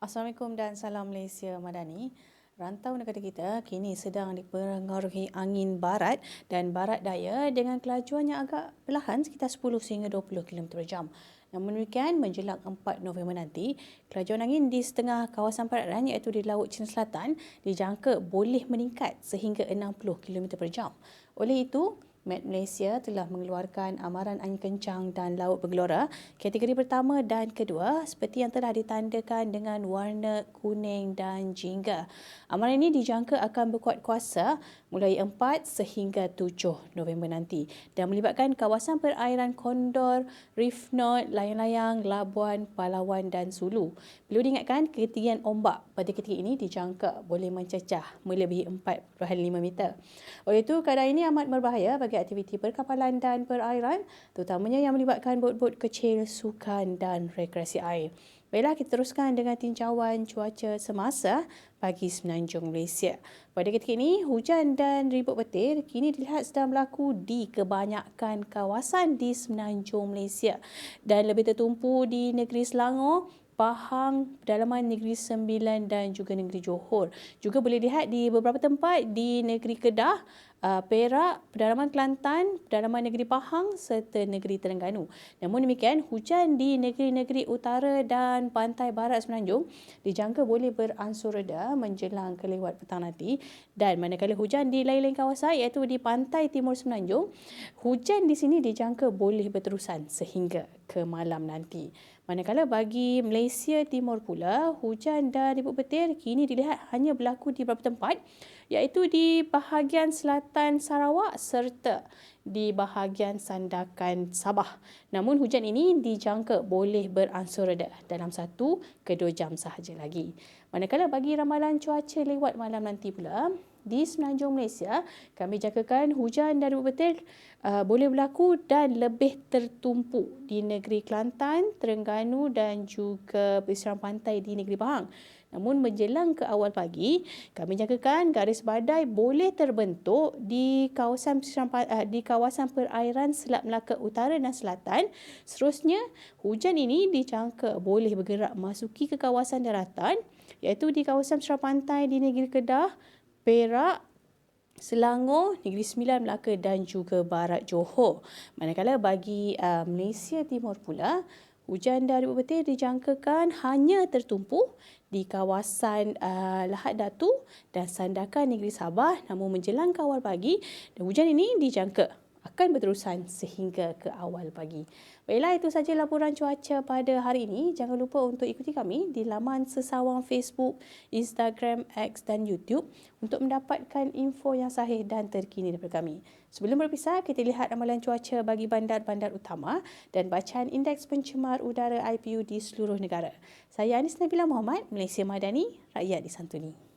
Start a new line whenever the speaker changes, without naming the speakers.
Assalamualaikum dan salam Malaysia Madani. Rantau negara kita kini sedang dipengaruhi angin barat dan barat daya dengan kelajuan yang agak perlahan sekitar 10 sehingga 20 km per jam. Namun demikian, menjelang 4 November nanti, kelajuan angin di setengah kawasan perairan iaitu di Laut Cina Selatan dijangka boleh meningkat sehingga 60 km per jam. Oleh itu, Met Malaysia telah mengeluarkan amaran angin kencang dan laut bergelora kategori pertama dan kedua seperti yang telah ditandakan dengan warna kuning dan jingga. Amaran ini dijangka akan berkuat kuasa mulai 4 sehingga 7 November nanti dan melibatkan kawasan perairan Kondor, Reef Layang-Layang, Labuan, Palawan dan Sulu. Perlu diingatkan ketinggian ombak pada ketika ini dijangka boleh mencecah melebihi 4.5 meter. Oleh itu, keadaan ini amat berbahaya bagi aktiviti perkapalan dan perairan, terutamanya yang melibatkan bot-bot kecil, sukan dan rekreasi air. Baiklah, kita teruskan dengan tinjauan cuaca semasa pagi Semenanjung Malaysia. Pada ketika ini, hujan dan ribut petir kini dilihat sedang berlaku di kebanyakan kawasan di Semenanjung Malaysia dan lebih tertumpu di negeri Selangor, Pahang, pedalaman Negeri Sembilan dan juga Negeri Johor. Juga boleh lihat di beberapa tempat di Negeri Kedah, Perak, pedalaman Kelantan, pedalaman Negeri Pahang serta Negeri Terengganu. Namun demikian, hujan di negeri-negeri utara dan pantai barat Semenanjung dijangka boleh beransur reda menjelang kelewat petang nanti dan manakala hujan di lain-lain kawasan iaitu di pantai timur Semenanjung, hujan di sini dijangka boleh berterusan sehingga ke malam nanti. Manakala bagi Malaysia Timur pula, hujan dan ribut petir kini dilihat hanya berlaku di beberapa tempat iaitu di bahagian selatan Sarawak serta di bahagian sandakan Sabah. Namun hujan ini dijangka boleh beransur reda dalam satu ke dua jam sahaja lagi. Manakala bagi ramalan cuaca lewat malam nanti pula, di Semenanjung Malaysia, kami jangkakan hujan dan ribut petir uh, boleh berlaku dan lebih tertumpu di negeri Kelantan, Terengganu dan juga pesisir pantai di negeri Pahang. Namun menjelang ke awal pagi, kami jangkakan garis badai boleh terbentuk di kawasan uh, di kawasan perairan Selat Melaka Utara dan Selatan. Seterusnya, hujan ini dijangka boleh bergerak masuki ke kawasan daratan iaitu di kawasan pesisir pantai di negeri Kedah, Perak, Selangor, Negeri Sembilan, Melaka dan juga Barat Johor. Manakala bagi uh, Malaysia Timur pula, hujan dari petir dijangkakan hanya tertumpu di kawasan uh, Lahad Datu dan Sandakan Negeri Sabah. Namun menjelang ke awal pagi dan hujan ini dijangka akan berterusan sehingga ke awal pagi. Baiklah, itu saja laporan cuaca pada hari ini. Jangan lupa untuk ikuti kami di laman sesawang Facebook, Instagram, X dan YouTube untuk mendapatkan info yang sahih dan terkini daripada kami. Sebelum berpisah, kita lihat ramalan cuaca bagi bandar-bandar utama dan bacaan indeks pencemar udara IPU di seluruh negara. Saya Anis Nabila Muhammad, Malaysia Madani, Rakyat Disantuni.